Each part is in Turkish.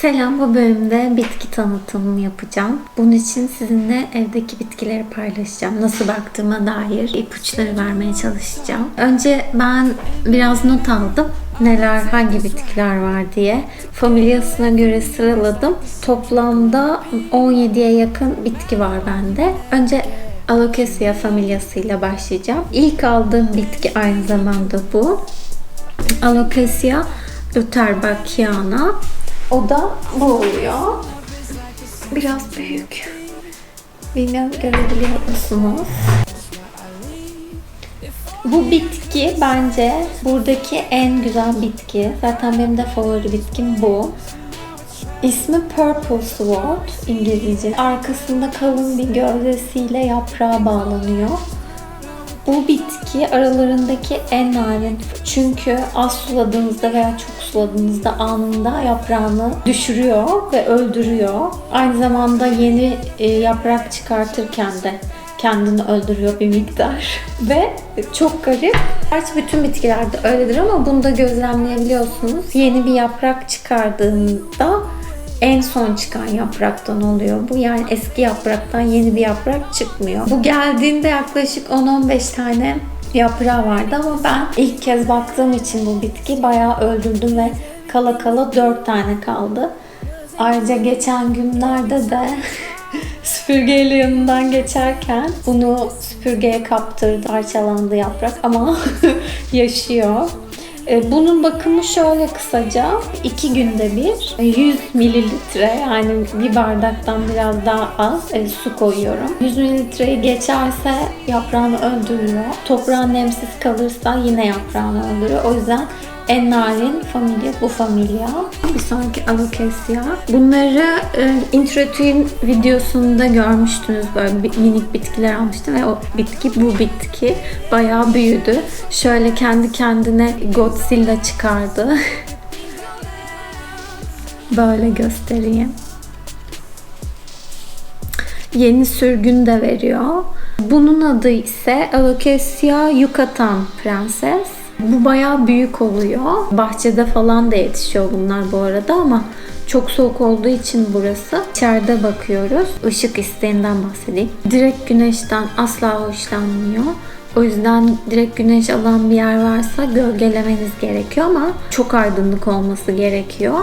Selam, bu bölümde bitki tanıtımı yapacağım. Bunun için sizinle evdeki bitkileri paylaşacağım. Nasıl baktığıma dair ipuçları vermeye çalışacağım. Önce ben biraz not aldım. Neler, hangi bitkiler var diye. Familyasına göre sıraladım. Toplamda 17'ye yakın bitki var bende. Önce Alocasia familyasıyla başlayacağım. İlk aldığım bitki aynı zamanda bu. Alocasia Luterbachiana. O da bu oluyor. Biraz büyük. Bilmem görebiliyor musunuz? Bu bitki bence buradaki en güzel bitki. Zaten benim de favori bitkim bu. İsmi Purple Sword İngilizce. Arkasında kalın bir gövdesiyle yaprağa bağlanıyor. Bu bitki aralarındaki en narin. Çünkü az suladığınızda veya çok suladığınızda anında yaprağını düşürüyor ve öldürüyor. Aynı zamanda yeni e, yaprak çıkartırken de kendini öldürüyor bir miktar. Ve çok garip. Gerçi bütün bitkilerde öyledir ama bunu da gözlemleyebiliyorsunuz. Yeni bir yaprak çıkardığında en son çıkan yapraktan oluyor bu. Yani eski yapraktan yeni bir yaprak çıkmıyor. Bu geldiğinde yaklaşık 10-15 tane yaprağı vardı ama ben ilk kez baktığım için bu bitki bayağı öldürdüm ve kala kala 4 tane kaldı. Ayrıca geçen günlerde de süpürgeyle yanından geçerken bunu süpürgeye kaptırdı. Parçalandı yaprak ama yaşıyor. E, Bunun bakımı şöyle kısaca 2 günde bir 100 mililitre yani bir bardaktan biraz daha az e, su koyuyorum. 100 mililitreyi geçerse yaprağını öldürüyor. Toprağın nemsiz kalırsa yine yaprağını öldürüyor. O yüzden en narin familya bu familya. Bir sonraki alocasia. Bunları e, introduction videosunda görmüştünüz. Böyle minik bitkiler almıştım ve o bitki bu bitki. Bayağı büyüdü. Şöyle kendi kendine Godzilla çıkardı. Böyle göstereyim. Yeni sürgün de veriyor. Bunun adı ise Alocasia yucatan prenses. Bu bayağı büyük oluyor. Bahçede falan da yetişiyor bunlar bu arada ama çok soğuk olduğu için burası. İçeride bakıyoruz. Işık isteğinden bahsedeyim. Direkt güneşten asla hoşlanmıyor. O yüzden direkt güneş alan bir yer varsa gölgelemeniz gerekiyor ama çok aydınlık olması gerekiyor.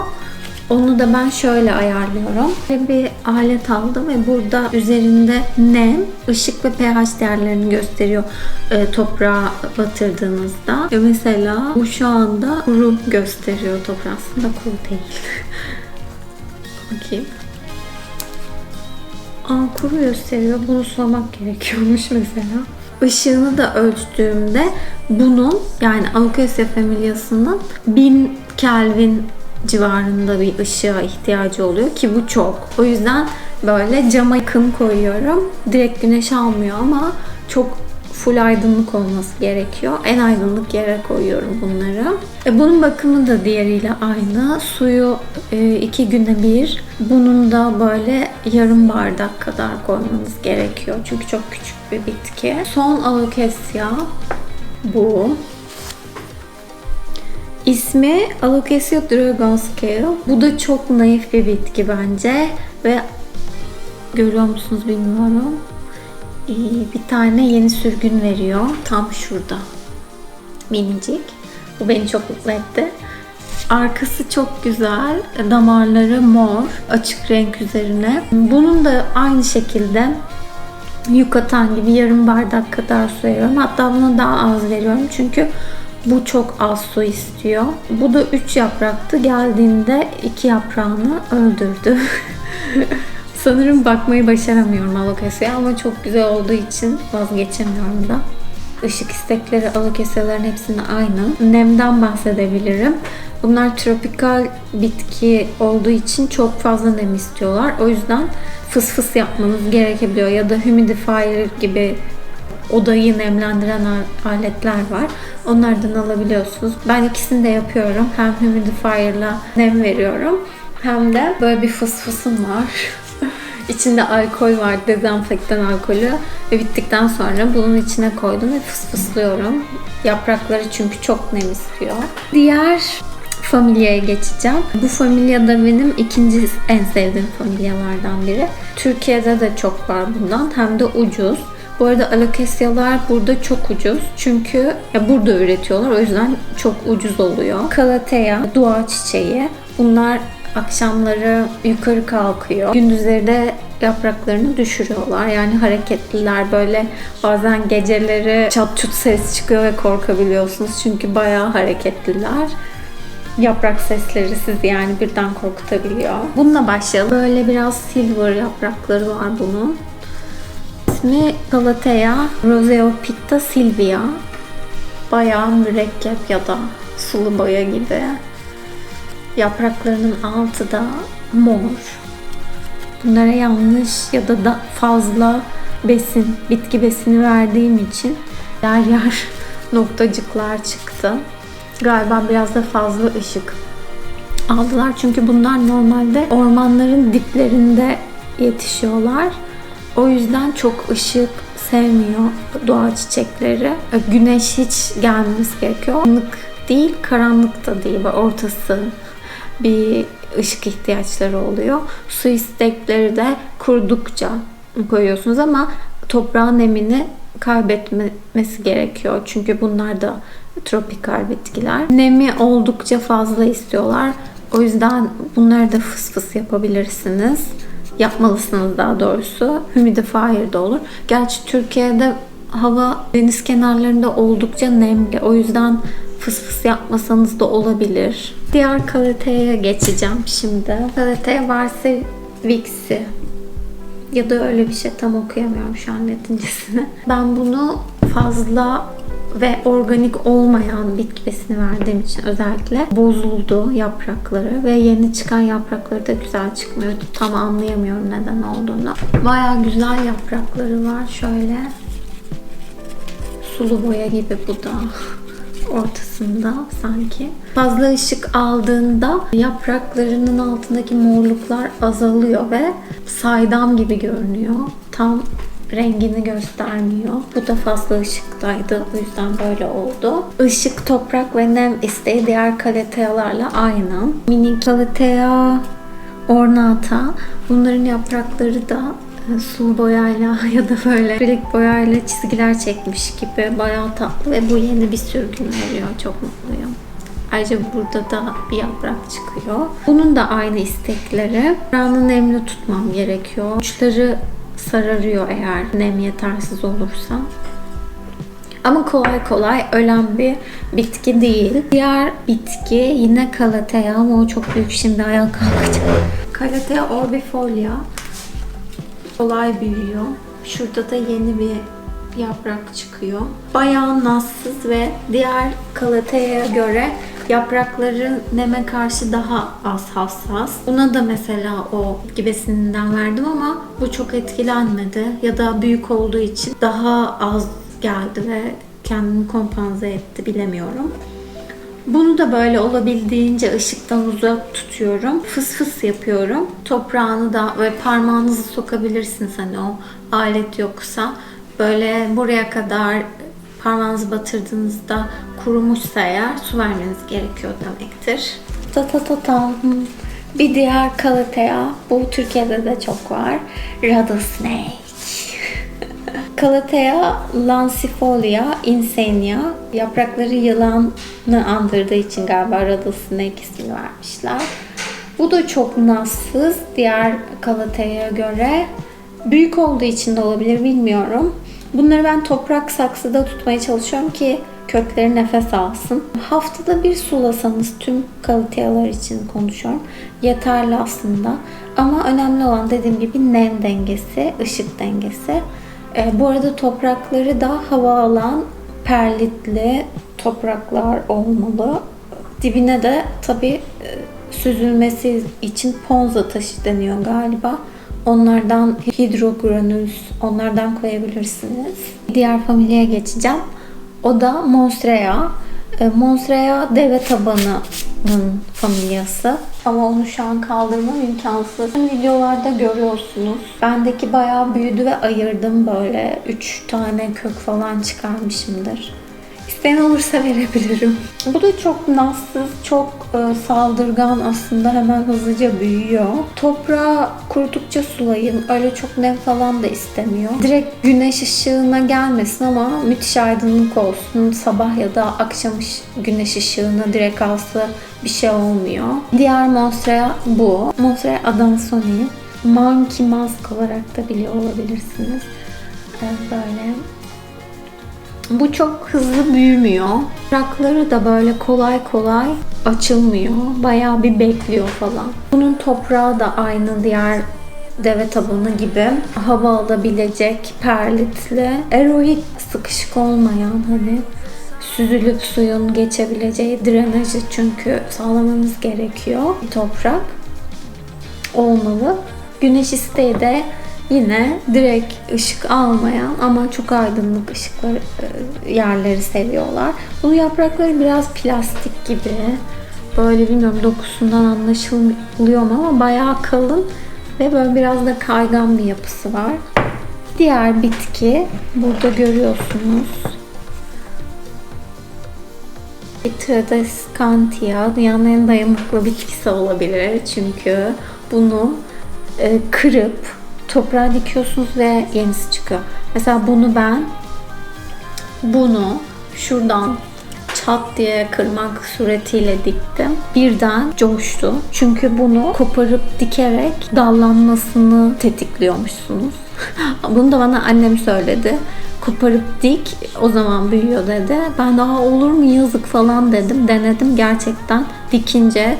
Onu da ben şöyle ayarlıyorum. Böyle bir alet aldım ve burada üzerinde nem, ışık ve pH değerlerini gösteriyor e, toprağa batırdığınızda. Ve mesela bu şu anda kuru gösteriyor toprağı. Aslında kuru değil. Bakayım. Aa, kuru gösteriyor. Bunu sulamak gerekiyormuş mesela. Işığını da ölçtüğümde bunun yani Alocasia familyasının 1000 Kelvin civarında bir ışığa ihtiyacı oluyor ki bu çok. O yüzden böyle cama yakın koyuyorum. Direkt güneş almıyor ama çok full aydınlık olması gerekiyor. En aydınlık yere koyuyorum bunları. E bunun bakımı da diğeriyle aynı. Suyu e, iki güne bir. Bunun da böyle yarım bardak kadar koymanız gerekiyor. Çünkü çok küçük bir bitki. Son alocasia bu. İsmi Alocasia Dragon Scale. Bu da çok naif bir bitki bence ve görüyor musunuz bilmiyorum. Ee, Bir tane yeni sürgün veriyor. Tam şurada. Minicik. Bu beni çok mutlu etti. Arkası çok güzel. Damarları mor. Açık renk üzerine. Bunun da aynı şekilde yukatan gibi yarım bardak kadar su veriyorum. Hatta buna daha az veriyorum. Çünkü bu çok az su istiyor. Bu da 3 yapraktı. Geldiğinde 2 yaprağını öldürdü. Sanırım bakmayı başaramıyorum alokasiye ama çok güzel olduğu için vazgeçemiyorum da. Işık istekleri alokasiyaların hepsinde aynı. Nemden bahsedebilirim. Bunlar tropikal bitki olduğu için çok fazla nem istiyorlar. O yüzden fıs fıs yapmanız gerekebiliyor ya da humidifier gibi odayı nemlendiren al- aletler var. Onlardan alabiliyorsunuz. Ben ikisini de yapıyorum. Hem humidifier'la nem veriyorum. Hem de böyle bir fıs fısım var. İçinde alkol var, dezenfektan alkolü ve bittikten sonra bunun içine koydum ve fıs fıslıyorum. Yaprakları çünkü çok nem istiyor. Diğer familyaya geçeceğim. Bu familya da benim ikinci en sevdiğim familyalardan biri. Türkiye'de de çok var bundan hem de ucuz. Bu arada alakasyalar burada çok ucuz. Çünkü ya burada üretiyorlar. O yüzden çok ucuz oluyor. Kalatea, dua çiçeği. Bunlar akşamları yukarı kalkıyor. Gündüzleri de yapraklarını düşürüyorlar. Yani hareketliler böyle bazen geceleri çat çut ses çıkıyor ve korkabiliyorsunuz. Çünkü bayağı hareketliler. Yaprak sesleri sizi yani birden korkutabiliyor. Bununla başlayalım. Böyle biraz silver yaprakları var bunun. İsmi Galatea Roseopicta Silvia. Bayağı mürekkep ya da sulu boya gibi. Yapraklarının altı da mor. Bunlara yanlış ya da, da fazla besin, bitki besini verdiğim için yer yer noktacıklar çıktı. Galiba biraz da fazla ışık aldılar. Çünkü bunlar normalde ormanların diplerinde yetişiyorlar. O yüzden çok ışık sevmiyor doğa çiçekleri. Güneş hiç gelmemesi gerekiyor. Karanlık değil, karanlık da değil. Ortası bir ışık ihtiyaçları oluyor. Su istekleri de kurudukça koyuyorsunuz ama toprağın nemini kaybetmesi gerekiyor. Çünkü bunlar da tropikal bitkiler. Nemi oldukça fazla istiyorlar. O yüzden bunları da fıs fıs yapabilirsiniz. Yapmalısınız daha doğrusu. Humidifier de olur. Gerçi Türkiye'de hava deniz kenarlarında oldukça nemli. O yüzden fıs fıs yapmasanız da olabilir. Diğer kaliteye geçeceğim şimdi. Kalite varsa Vix'i ya da öyle bir şey tam okuyamıyorum şu an latincesini. Ben bunu fazla ve organik olmayan bitki besini verdiğim için özellikle bozuldu yaprakları ve yeni çıkan yaprakları da güzel çıkmıyor. Tam anlayamıyorum neden olduğunu. Baya güzel yaprakları var şöyle. Sulu boya gibi bu da ortasında sanki. Fazla ışık aldığında yapraklarının altındaki morluklar azalıyor ve saydam gibi görünüyor. Tam rengini göstermiyor. Bu da fazla ışıktaydı. O yüzden böyle oldu. Işık, toprak ve nem isteği diğer kalatealarla aynı. Mini kalatea ornata. Bunların yaprakları da e, sulu boyayla ya da böyle akrilik boyayla çizgiler çekmiş gibi bayağı tatlı ve bu yeni bir sürgün veriyor. Çok mutluyum. Ayrıca burada da bir yaprak çıkıyor. Bunun da aynı istekleri. Toprağını nemli tutmam gerekiyor. Uçları sararıyor eğer nem yetersiz olursa. Ama kolay kolay ölen bir bitki değil. Diğer bitki yine Calathea ama o çok büyük şimdi ayağa kalkacak. Calathea orbifolia kolay büyüyor. Şurada da yeni bir yaprak çıkıyor. Bayağı nazsız ve diğer Calathea'ya göre yaprakları neme karşı daha az hassas. Buna da mesela o gibisinden verdim ama bu çok etkilenmedi ya da büyük olduğu için daha az geldi ve kendini kompanze etti bilemiyorum. Bunu da böyle olabildiğince ışıktan uzak tutuyorum. Fıs fıs yapıyorum. Toprağını da ve parmağınızı sokabilirsiniz hani o alet yoksa. Böyle buraya kadar parmağınızı batırdığınızda kurumuşsa eğer su vermeniz gerekiyor demektir. Ta ta ta ta. Bir diğer kalatea. Bu Türkiye'de de çok var. Rattlesnake. Calathea lancifolia insania yaprakları yılanı andırdığı için galiba Rattlesnake ismini vermişler. Bu da çok nazsız diğer Calathea'ya göre. Büyük olduğu için de olabilir bilmiyorum. Bunları ben toprak saksıda tutmaya çalışıyorum ki kökleri nefes alsın. Haftada bir sulasanız tüm kaliteler için konuşuyorum. Yeterli aslında. Ama önemli olan dediğim gibi nem dengesi, ışık dengesi. E, bu arada toprakları da hava alan perlitli topraklar olmalı. Dibine de tabi e, süzülmesi için ponza taşı deniyor galiba. Onlardan hidrogranus, onlardan koyabilirsiniz. Diğer familyaya geçeceğim. O da Monstrea. E, Monstrea deve tabanının familyası. Ama onu şu an kaldırmam imkansız. Videolarda görüyorsunuz. Bendeki bayağı büyüdü ve ayırdım böyle. 3 tane kök falan çıkarmışımdır. İsteyen olursa verebilirim. Bu da çok nassız, çok e, saldırgan aslında hemen hızlıca büyüyor. Toprağı kurutukça sulayın. Öyle çok nem falan da istemiyor. Direkt güneş ışığına gelmesin ama müthiş aydınlık olsun. Sabah ya da akşam güneş ışığına direkt alsa bir şey olmuyor. Diğer Monstera bu. Monstera Adansoni. Monkey Mask olarak da biliyor olabilirsiniz. Böyle bu çok hızlı büyümüyor. Yaprakları da böyle kolay kolay açılmıyor. Bayağı bir bekliyor falan. Bunun toprağı da aynı diğer deve tabanı gibi hava alabilecek perlitli, eroik sıkışık olmayan hani süzülüp suyun geçebileceği drenajı çünkü sağlamanız gerekiyor. Bir toprak olmalı. Güneş isteği de yine direkt ışık almayan ama çok aydınlık ışıkları e, yerleri seviyorlar. Bu yaprakları biraz plastik gibi. Böyle bilmiyorum dokusundan anlaşılıyor mu ama bayağı kalın ve böyle biraz da kaygan bir yapısı var. Diğer bitki burada görüyorsunuz. Tradescantia dünyanın en dayanıklı bitkisi olabilir. Çünkü bunu e, kırıp toprağa dikiyorsunuz ve yenisi çıkıyor. Mesela bunu ben bunu şuradan çat diye kırmak suretiyle diktim. Birden coştu. Çünkü bunu koparıp dikerek dallanmasını tetikliyormuşsunuz. Bunu da bana annem söyledi. Koparıp dik o zaman büyüyor dedi. Ben daha olur mu yazık falan dedim. Denedim gerçekten dikince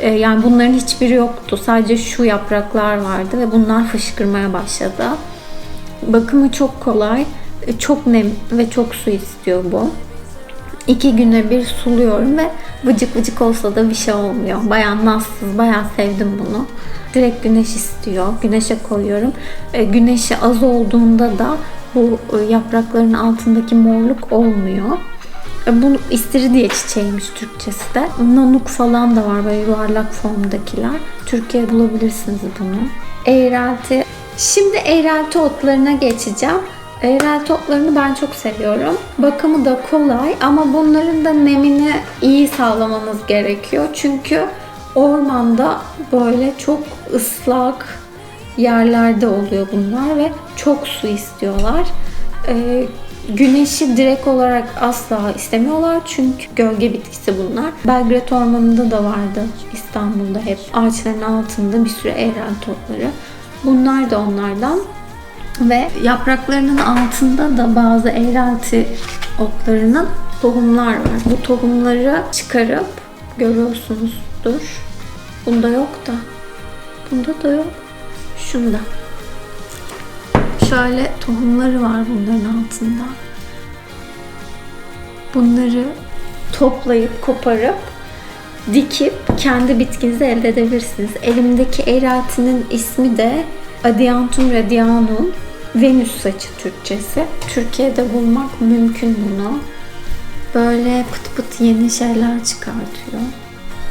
e, yani bunların hiçbiri yoktu. Sadece şu yapraklar vardı ve bunlar fışkırmaya başladı. Bakımı çok kolay. E, Çok nem ve çok su istiyor bu. İki güne bir suluyorum ve vıcık vıcık olsa da bir şey olmuyor. Bayağı nassız, bayağı sevdim bunu. Direkt güneş istiyor. Güneşe koyuyorum. E, güneşi az olduğunda da bu e, yaprakların altındaki morluk olmuyor. E, Bu istiridye çiçeğiymiş Türkçesi de. Nanuk falan da var böyle yuvarlak formdakiler. Türkiye'de bulabilirsiniz bunu. Eğrelti. Şimdi eğrelti otlarına geçeceğim. Eğrelti otlarını ben çok seviyorum. Bakımı da kolay ama bunların da nemini iyi sağlamanız gerekiyor. Çünkü ormanda böyle çok ıslak yerlerde oluyor bunlar ve çok su istiyorlar. Ee, güneşi direkt olarak asla istemiyorlar çünkü gölge bitkisi bunlar. Belgrad Ormanı'nda da vardı İstanbul'da hep ağaçların altında bir sürü eğrelti otları. Bunlar da onlardan. Ve yapraklarının altında da bazı eğrelti otlarının tohumlar var. Bu tohumları çıkarıp görüyorsunuzdur. Bunda yok da. Bunda da yok. Şunda. Şöyle tohumları var bunların altında. Bunları toplayıp koparıp dikip kendi bitkinizi elde edebilirsiniz. Elimdeki eğreltinin ismi de Adiantum radianum. Venüs saçı Türkçesi. Türkiye'de bulmak mümkün bunu. Böyle pıt pıt yeni şeyler çıkartıyor.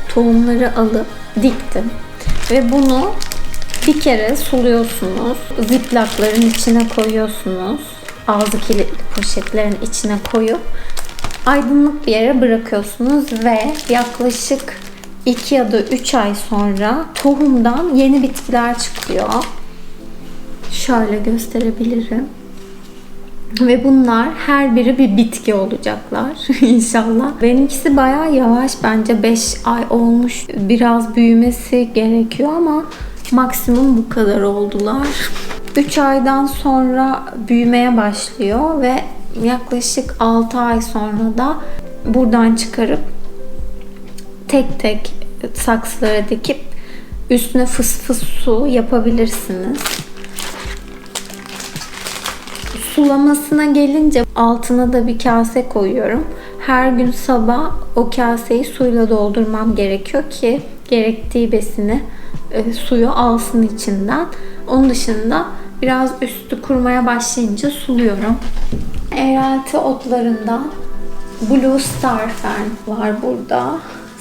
Tohumları alıp diktim. Ve bunu bir kere suluyorsunuz. Ziplakların içine koyuyorsunuz. Ağzı kilitli poşetlerin içine koyup aydınlık bir yere bırakıyorsunuz ve yaklaşık 2 ya da 3 ay sonra tohumdan yeni bitkiler çıkıyor. Şöyle gösterebilirim. Ve bunlar her biri bir bitki olacaklar inşallah. Benimkisi bayağı yavaş bence 5 ay olmuş. Biraz büyümesi gerekiyor ama maksimum bu kadar oldular. 3 aydan sonra büyümeye başlıyor ve yaklaşık 6 ay sonra da buradan çıkarıp tek tek saksılara dikip üstüne fıs fıs su yapabilirsiniz. Sulamasına gelince altına da bir kase koyuyorum. Her gün sabah o kaseyi suyla doldurmam gerekiyor ki gerektiği besini e, suyu alsın içinden. Onun dışında biraz üstü kurumaya başlayınca suluyorum. Eğrelti otlarından Blue Star Fern var burada.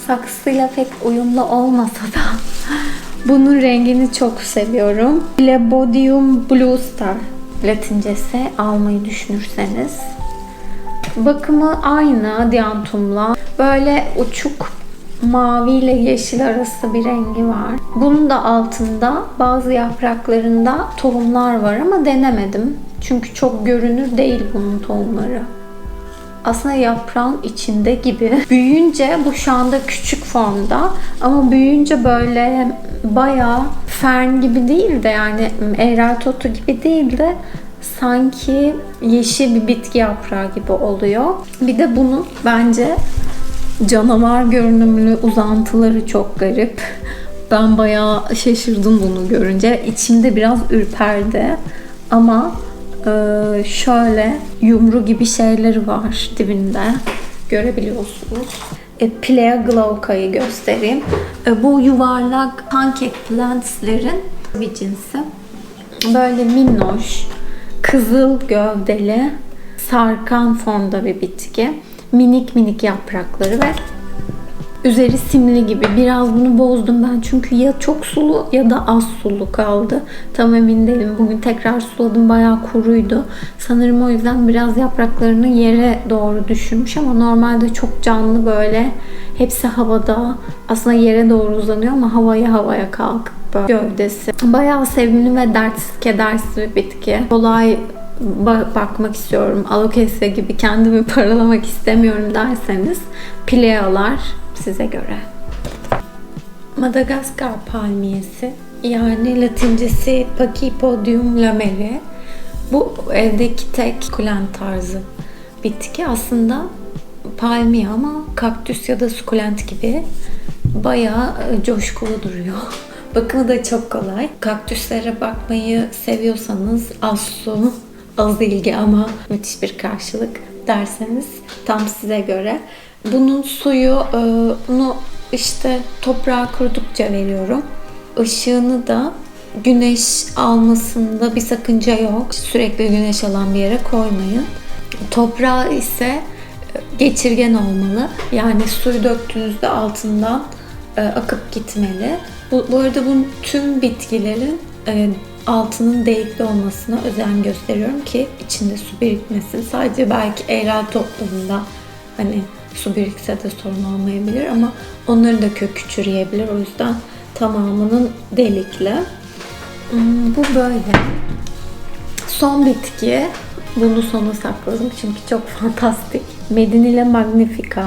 Saksıyla pek uyumlu olmasa da bunun rengini çok seviyorum. Lebodium Blue Star Latincesi almayı düşünürseniz. Bakımı aynı diantumla. Böyle uçuk mavi ile yeşil arası bir rengi var. Bunun da altında bazı yapraklarında tohumlar var ama denemedim. Çünkü çok görünür değil bunun tohumları. Aslında yaprağın içinde gibi. Büyüyünce bu şu anda küçük formda ama büyüyünce böyle bayağı fern gibi değil de yani eğreltotu gibi değil de sanki yeşil bir bitki yaprağı gibi oluyor. Bir de bunun bence canavar görünümlü uzantıları çok garip. Ben bayağı şaşırdım bunu görünce. İçimde biraz ürperdi. Ama e, şöyle yumru gibi şeyleri var dibinde. Görebiliyorsunuz. E, Plea glauca'yı göstereyim. E, bu yuvarlak pancake plants'lerin bir cinsi. Böyle minnoş, kızıl gövdeli, sarkan fonda bir bitki. Minik minik yaprakları ve üzeri simli gibi. Biraz bunu bozdum ben çünkü ya çok sulu ya da az sulu kaldı. Tam emin değilim. Bugün tekrar suladım. Bayağı kuruydu. Sanırım o yüzden biraz yapraklarını yere doğru düşürmüş ama normalde çok canlı böyle hepsi havada. Aslında yere doğru uzanıyor ama havaya havaya kalkıp gövdesi. Bayağı sevimli ve dertsiz, kedersiz bir bitki. Kolay bakmak istiyorum. Alokesia gibi kendimi paralamak istemiyorum derseniz plealar size göre. Madagaskar palmiyesi yani latincesi Pachypodium lamelle. Bu evdeki tek sukulent tarzı bitki. Aslında palmiye ama kaktüs ya da sukulent gibi bayağı e, coşkulu duruyor. Bakımı da çok kolay. Kaktüslere bakmayı seviyorsanız az az ilgi ama müthiş bir karşılık derseniz tam size göre. Bunun suyu, e, bunu işte toprağa kurudukça veriyorum. Işığını da güneş almasında bir sakınca yok. Sürekli güneş alan bir yere koymayın. Toprağı ise geçirgen olmalı. Yani suyu döktüğünüzde altından e, akıp gitmeli. Bu, bu arada bu tüm bitkilerin e, altının delikli olmasına özen gösteriyorum ki içinde su birikmesin. Sadece belki eğrel toplumunda hani su birikse de sorun olmayabilir ama onların da kökü çürüyebilir. O yüzden tamamının delikli. Hmm, Bu böyle. Son bitki. Bunu sona sakladım çünkü çok fantastik. Medinile magnifica.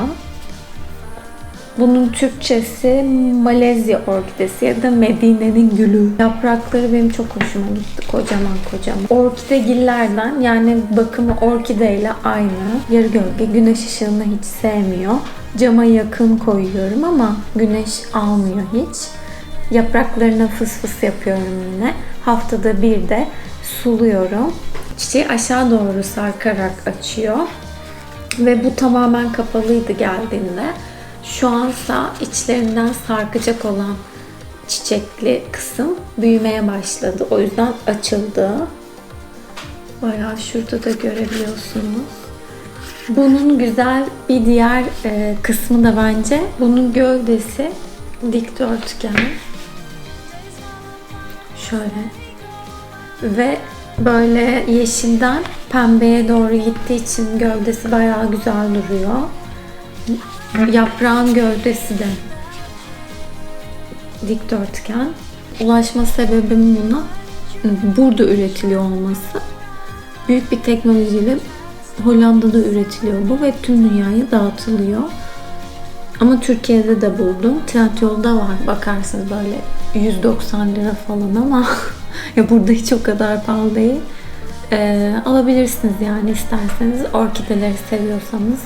Bunun Türkçesi Malezya orkidesi ya da Medine'nin gülü. Yaprakları benim çok hoşuma gitti. Kocaman kocaman. Orkidegillerden yani bakımı orkideyle aynı. Yarı gölge. Güneş ışığını hiç sevmiyor. Cama yakın koyuyorum ama güneş almıyor hiç. Yapraklarına fıs fıs yapıyorum yine. Haftada bir de suluyorum. Çiçeği aşağı doğru sarkarak açıyor. Ve bu tamamen kapalıydı geldiğinde. Şu ansa içlerinden sarkacak olan çiçekli kısım büyümeye başladı. O yüzden açıldı. Bayağı şurada da görebiliyorsunuz. Bunun güzel bir diğer e, kısmı da bence bunun gövdesi dikdörtgen. Şöyle. Ve böyle yeşilden pembeye doğru gittiği için gövdesi bayağı güzel duruyor. Yaprağın gövdesi de dikdörtgen. Ulaşma sebebim buna burada üretiliyor olması. Büyük bir teknolojiyle Hollanda'da üretiliyor bu ve tüm dünyaya dağıtılıyor. Ama Türkiye'de de buldum. Trendyol'da var. Bakarsınız böyle 190 lira falan ama ya burada hiç o kadar pahalı değil. Ee, alabilirsiniz yani isterseniz. Orkideleri seviyorsanız.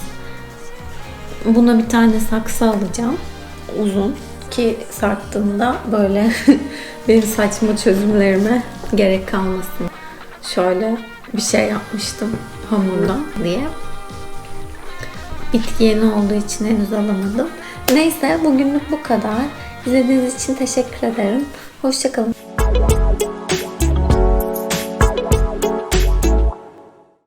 Buna bir tane saksı alacağım. Uzun. Ki sarktığında böyle benim saçma çözümlerime gerek kalmasın. Şöyle bir şey yapmıştım hamurdan diye. Bitki yeni olduğu için henüz alamadım. Neyse bugünlük bu kadar. İzlediğiniz için teşekkür ederim. Hoşçakalın.